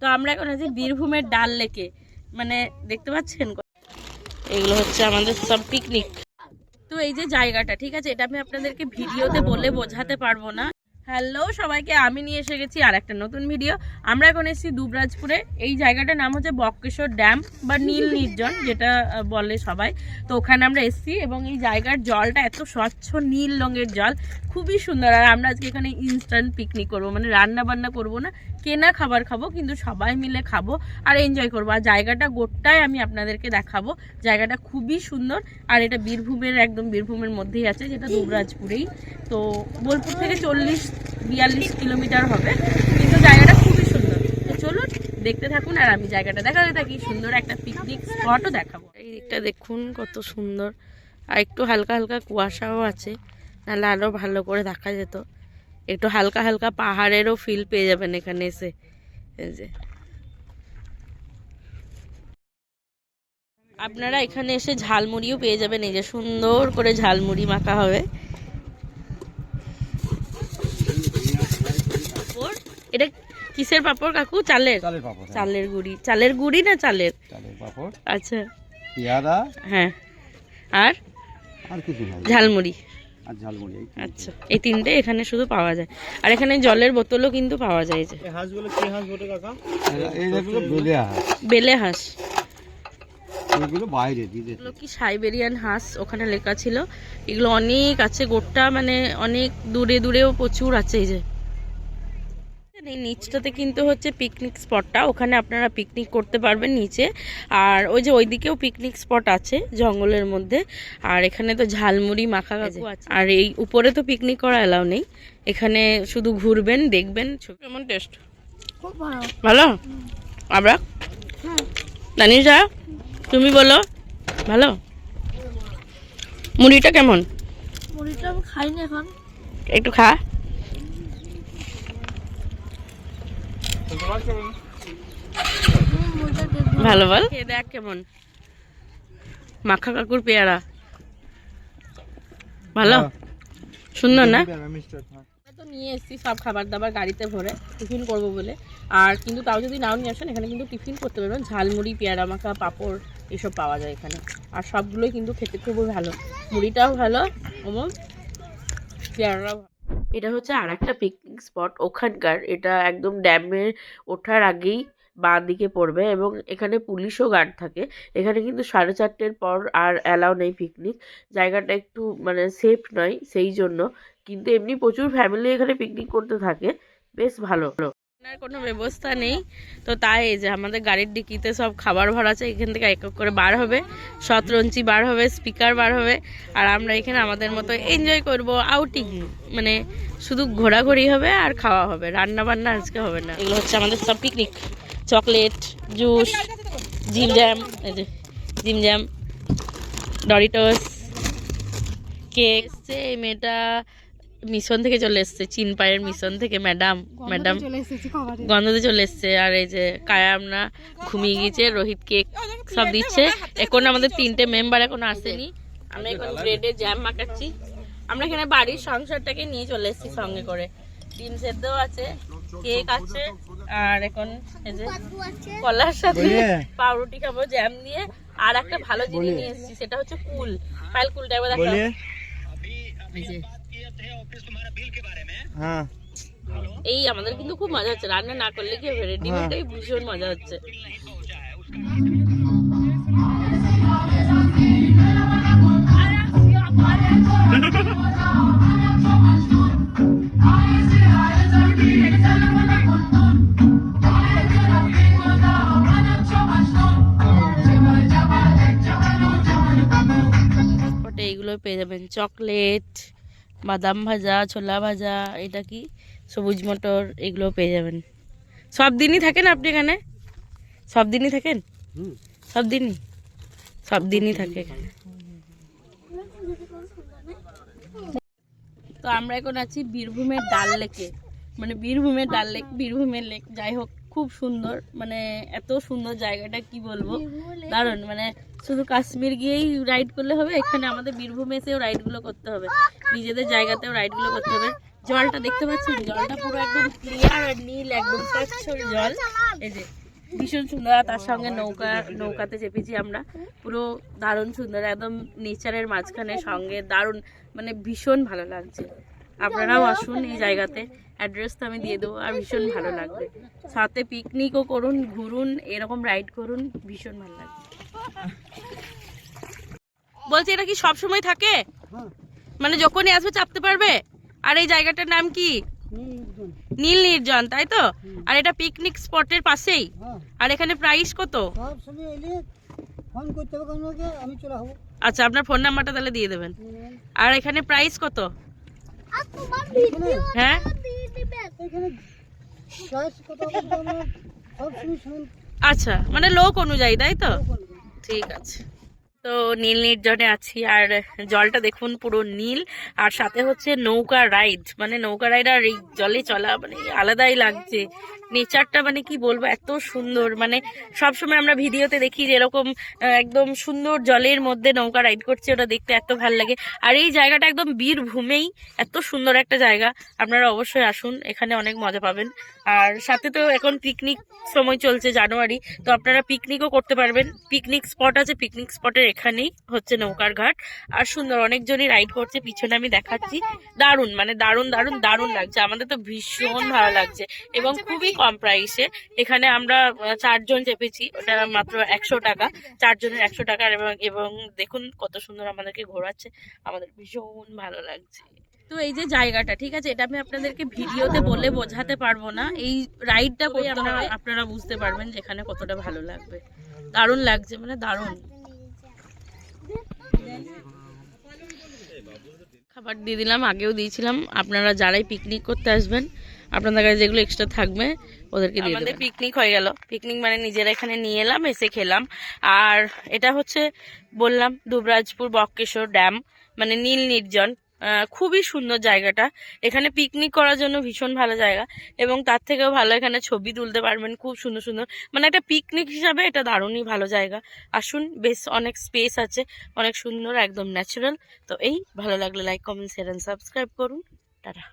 তো আমরা এখন আছি বীরভূমের ডাল লেকে। মানে দেখতে পাচ্ছেন এগুলো হচ্ছে আমাদের সব পিকনিক তো এই যে জায়গাটা, ঠিক আছে? এটা আমি আপনাদেরকে ভিডিওতে বলে বোঝাতে পারব না। হ্যালো সবাইকে আমি নিয়ে এসে গেছি আর একটা নতুন ভিডিও আমরা এখন এসেছি দুবরাজপুরে। এই জায়গাটার নাম হচ্ছে বক্রেশ্বর ড্যাম বা নীল নির্জন, যেটা বলে সবাই। তো ওখানে আমরা এসেছি এবং এই জায়গার জলটা এত স্বচ্ছ, নীল রঙের জল। খুবই সুন্দর। আর আমরা আজকে এখানে ইনস্ট্যান্ট পিকনিক করব। মানে রান্না বান্না করব না, কেনা খাবার খাব, কিন্তু সবাই মিলে খাব আর এনজয় করব। আর জায়গাটা গোটাই আমি আপনাদেরকে দেখাবো। জায়গাটা খুবই সুন্দর। আর এটা বীরভূমের, একদম বীরভূমের মধ্যেই আছে, যেটা দুবরাজপুরেই। তো বোলপুর থেকে চল্লিশ বিয়াল্লিশ কিলোমিটার হবে। কিন্তু জায়গাটা খুবই সুন্দর। তো চলুন, দেখতে থাকুন আর আমি জায়গাটা দেখাতে থাকি। সুন্দর একটা পিকনিক স্পটও দেখাবো। এই দিকটা দেখুন কত সুন্দর। আর একটু হালকা হালকা কুয়াশাও আছে। নাহলে আরও ভালো করে দেখা যেত। একটু হালকা হালকা পাহাড়েরও ফিল পেয়ে যাবেন এখানে এসে। যে। আপনারা এখানে এসে ঝালমুড়িও পেয়ে যাবেন। এই যে সুন্দর করে ঝালমুড়ি মাখা হবে পাঁপড়? এটা কিসের পাপড় কাকু? চালের? চালের পাপড় হ্যাঁ। চালের গুড়ি। চালের গুড়ি না চালের? চালের পাপড়। আচ্ছা। পেয়ারা। হ্যাঁ। আর? আর কিছু নাই। ঝালমুড়ি। আর ঝালমুড়ি আচ্ছা এই তিনটে এখানে শুধু পাওয়া যায়। আর এখানে জলের বোতলও কিন্তু পাওয়া যায় এই যে এই যেগুলো বেলে হাঁস। বেলে হাঁস। এগুলো বাইরে এগুলো কি সাইবেরিয়ান হাঁস? ওখানে লেখা ছিল। এগুলো অনেক আছে গোটা মানে অনেক দূরে দূরেও প্রচুর আছে এই যে। এই নিচটাতে কিন্তু হচ্ছে পিকনিক স্পটটা ওখানে আপনারা পিকনিক করতে পারবেন নিচে। আর ওই যে ওইদিকেও পিকনিক স্পট আছে জঙ্গলের মধ্যে। আর এখানে তো ঝালমুড়ি মাখা আছে। আর এই উপরে তো পিকনিক করা এলাও নেই। এখানে শুধু ঘুরবেন দেখবেন কেমন টেস্ট ভালো। আমরা নানিজা তুমি বলো। ভালো? মুড়িটা কেমন? মুড়িটা খাইনি এখন। একটু খা তুমি মুড়িটা দেখব ভালো বল। দেখ কেমন। মাখা কাকুর পেয়ারা। ভালো? সুন্দর না? তো নিয়ে এসেছি সব খাবার দাবার গাড়িতে ভরে টিফিন করব বলে। আর কিন্তু তাও যদি নাও নিয়ে আসেন এখানে কিন্তু টিফিন করতে পারবেন। ঝালমুড়ি পেয়ারা মাখা পাঁপড় এসব পাওয়া যায় এখানে। আর সবগুলোই কিন্তু খেতে খুবই ভালো। মুড়িটাও ভালো এবং পেয়ারাটাও ভালো। এটা হচ্ছে আর একটা পিকনিক স্পট ওখানকার। এটা একদম ড্যামে ওঠার আগেই বাঁ দিকে পড়বে এবং এখানে পুলিশও গার্ড থাকে। এখানে কিন্তু সাড়ে চারটের পর আর অ্যালাউ নেই পিকনিক জায়গাটা একটু মানে সেফ নয়, সেই জন্য। কিন্তু এমনি প্রচুর ফ্যামিলি এখানে পিকনিক করতে থাকে। বেশ ভালো। আর কোনো ব্যবস্থা নেই। তো তাই যে আমাদের গাড়ির ডিকিতে সব খাবার ভরা আছে, এখান থেকে এক করে বার হবে। শতরঞ্চি বার হবে, স্পিকার বার হবে। আর আমরা এখানে আমাদের মতো এনজয় করব আউটিং মানে শুধু ঘোরাঘুরি হবে আর খাওয়া হবে। রান্না বান্না আজকে হবে না। এগুলো হচ্ছে আমাদের সব picnic chocolate juice gym jam gym jam Doritos cake এই মেয়েটা। মিশন থেকে চলে এসছে চিন পায়ের মিশন থেকে ম্যাডাম ম্যাডাম গন্ধতে চলে এসছে আর এই যে কায়া আমরা ঘুমিয়ে গিয়েছে রোহিত কেক সব দিচ্ছে। এখন আমাদের তিনটে মেম্বার এখন আসেনি। আমরা এখন ব্রেডে জ্যাম মাখাচ্ছি। আমরা এখানে বাড়ির সংসারটাকে নিয়ে চলে এসেছি সঙ্গে করে। ডিম সেদ্ধ আছে কেক আছে আর এখন এই যে কলার সাথে পাউরুটি খাব জ্যাম দিয়ে। আর একটা ভালো জিনিস নিয়ে এসেছি সেটা হচ্ছে কুল। ফাইল কুলটা একবার দেখো হ্যাঁ এই আমাদের কিন্তু খুব মজা হচ্ছে রান্না না করলে কি হবে? রেডিমেডটাই ভীষণ মজা হচ্ছে। পটে এইগুলো পেয়ে যাবেন চকলেট। বাদাম ভাজা ছোলা ভাজা এটা কি? সবুজ মটর এগুলো পেয়ে যাবেন। সব দিনই থাকেন আপনি এখানে? সব দিনই থাকেন? সব দিনই? সব দিনই থাকে এখানে। তো আমরা এখন আছি বীরভূমের ডাল লেকে। মানে বীরভূমের ডাল লেক বীরভূমের লেক যাই হোক। খুব সুন্দর মানে এত সুন্দর জায়গাটা কি বলব? দারুণ মানে শুধু কাশ্মীর গিয়েই রাইড করলে হবে এখানে আমাদের বীরভূমে এসেও রাইডগুলো করতে হবে। নিজেদের জায়গাতেও রাইডগুলো করতে হবে। জলটা দেখতে পাচ্ছেন? জলটা পুরো একদম ক্লিয়ার আর নীল একদম স্বচ্ছ জল। এই যে ভীষণ সুন্দর তার সঙ্গে নৌকা নৌকাতে চেপেছি আমরা। পুরো দারুণ সুন্দর একদম নেচারের মাঝখানে সঙ্গে দারুণ মানে ভীষণ ভালো লাগছে। আপনারাও আসুন এই জায়গাতে। অ্যাড্রেস তো আমি দিয়ে দেবো, আর ভীষণ ভালো লাগবে। সাথে পিকনিকও করুন, ঘুরুন, এরকম রাইড করুন, ভীষণ ভালো লাগবে। বলছি, এটা কি সব সময় থাকে? মানে যখনই আসবে চাপতে পারবে? আর এই জায়গাটার নাম কি? নীল নির্জন, তাই তো? আর এটা পিকনিক স্পটের পাশেই? আর এখানে প্রাইস কত? আচ্ছা আপনার ফোন নাম্বারটা তাহলে দিয়ে দেবেন। আর এখানে প্রাইস কত? হ্যাঁ? আচ্ছা মানে লোক অনুযায়ী তাই তো? ঠিক আছে। তো নীল নির্জনে আছি আর জলটা দেখুন পুরো নীল আর সাথে হচ্ছে নৌকা রাইড মানে নৌকা রাইড আর এই জলে চলা মানে আলাদাই লাগছে। নেচারটা মানে কি বলব, এত সুন্দর। মানে সবসময় আমরা ভিডিওতে দেখি যে এরকম একদম সুন্দর জলের মধ্যে নৌকা রাইড করছে, ওটা দেখতে এত ভালো লাগে। আর এই জায়গাটা একদম বীরভূমেই, এত সুন্দর একটা জায়গা। আপনারা অবশ্যই আসুন, এখানে অনেক মজা পাবেন। আর সাথে তো এখন পিকনিক সময় চলছে জানুয়ারি, তো আপনারা পিকনিকও করতে পারবেন। পিকনিক স্পট আছে পিকনিক স্পটের এখানেই হচ্ছে নৌকার ঘাট। আর সুন্দর, অনেকজনই রাইড করছে, পিছনে আমি দেখাচ্ছি। দারুণ মানে দারুণ দারুণ দারুণ লাগছে। আমাদের তো ভীষণ ভালো লাগছে। এবং খুবই কম প্রাইসে এখানে আমরা চারজন চেপেছি। ওটা মাত্র একশো টাকা। চারজনের একশো টাকা। এবং এবং দেখুন কত সুন্দর আমাদেরকে ঘোরাচ্ছে। আমাদের ভীষণ ভালো লাগছে। তো এই যে জায়গাটা ঠিক আছে? এটা আমি আপনাদেরকে ভিডিওতে বলে বোঝাতে পারব না। এই রাইডটা করে আপনারা আপনারা বুঝতে পারবেন যে এখানে কতটা ভালো লাগবে। দারুণ লাগছে মানে দারুণ। খাবার দিয়ে দিলাম আগেও দিয়েছিলাম। আপনারা যারাই পিকনিক করতে আসবেন আপনাদের কাছে যেগুলো এক্সট্রা থাকবে ওদেরকে দিয়ে আমাদের পিকনিক হয়ে গেল। পিকনিক মানে নিজেরা এখানে নিয়ে এলাম এসে খেলাম। আর এটা হচ্ছে বললাম দুবরাজপুর বক্রেশ্বর ড্যাম মানে নীল নির্জন। খুবই সুন্দর জায়গাটা। এখানে পিকনিক করার জন্য ভীষণ ভালো জায়গা। এবং তার থেকেও ভালো এখানে ছবি তুলতে পারবেন খুব সুন্দর সুন্দর। মানে একটা পিকনিক হিসাবে এটা দারুণই ভালো জায়গা। আসুন বেশ অনেক স্পেস আছে অনেক সুন্দর একদম ন্যাচারাল তো এই ভালো লাগলে like comment share and subscribe করুন। টাটা।